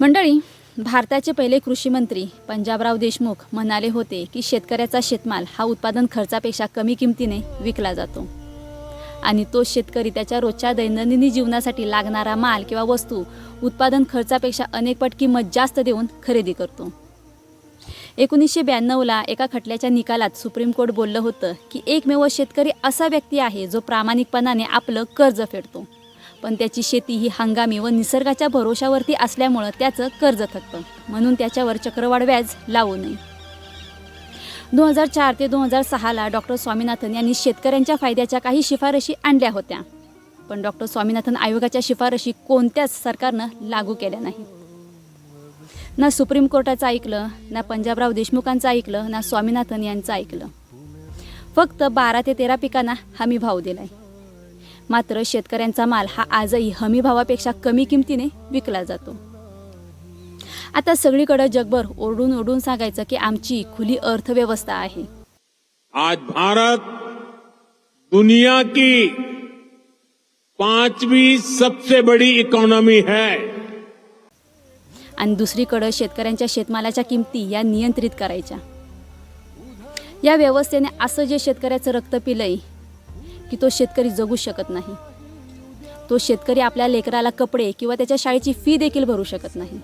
मंडळी भारताचे पहिले कृषी मंत्री पंजाबराव देशमुख म्हणाले होते की शेतकऱ्याचा शेतमाल हा उत्पादन खर्चापेक्षा कमी किमतीने विकला जातो. आणि तो शेतकरी त्याच्या रोजच्या दैनंदिन जीवनासाठी लागणारा माल किंवा वस्तू उत्पादन खर्चापेक्षा अनेकपट किंमत जास्त देऊन खरेदी करतो. एकोणीसशे ब्याण्णवला एका खटल्याच्या निकालात सुप्रीम कोर्ट बोललं होतं की एकमेव शेतकरी असा व्यक्ती आहे जो प्रामाणिकपणाने आपलं कर्ज फेडतो. पण त्याची शेती ही हंगामी व निसर्गाच्या भरोशावरती असल्यामुळं त्याचं कर्ज थकतं. म्हणून त्याच्यावर चक्रवाढ व्याज लावू नये. दोन हजार चार ते दोन हजार सहाला डॉक्टर स्वामीनाथन यांनी शेतकऱ्यांच्या फायद्याच्या काही शिफारशी आणल्या होत्या. पण डॉक्टर स्वामीनाथन आयोगाच्या शिफारशी कोणत्याच सरकारनं लागू केल्या नाही ना सुप्रीम कोर्टाचं ऐकलं ना पंजाबराव देशमुखांचं ऐकलं ना स्वामीनाथन यांचं ऐकलं. फक्त बारा ते तेरा पिकांना हमी भाव दिलाय. मात्र शेतकऱ्यांचा माल हा आजही हमी भावापेक्षा कमी किमतीने विकला जातो. आता सगळीकडे जगभर ओरडून ओरडून सांगायचं की आमची खुली अर्थव्यवस्था आहे. आज भारत दुनिया की पांचवी सबसे बड़ी इकोनॉमी है। आणि दुसरीकडं शेतकऱ्यांच्या शेतमालाच्या किमती या नियंत्रित करायच्या. या व्यवस्थेने असं जे शेतकऱ्याचं रक्त पिलंय की तो शेतकरी जगू शकत नाही. तो शेतकरी आपल्या लेकराला कपडे किंवा त्याच्या शाळेची फी देखील भरू शकत नाही.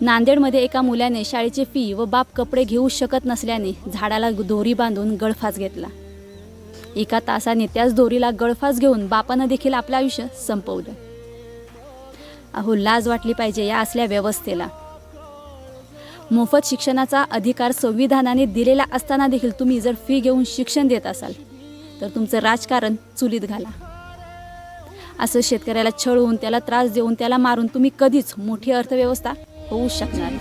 नांदेडमध्ये एका मुलाने शाळेची फी व बाप कपडे घेऊ शकत नसल्याने झाडाला दोरी बांधून गळफास घेतला. एका तासाने त्याच दोरीला गळफास घेऊन बापानं देखील आपलं आयुष्य संपवलं. अहो लाज वाटली पाहिजे या असल्या व्यवस्थेला. मोफत शिक्षणाचा अधिकार संविधानाने दिलेला असताना देखील तुम्ही जर फी घेऊन शिक्षण देत असाल तर तुमचं राजकारण चुलीत घाला. असं शेतकऱ्याला छळवून त्याला त्रास देऊन त्याला मारून तुम्ही कधीच मोठी अर्थव्यवस्था होऊ शकणार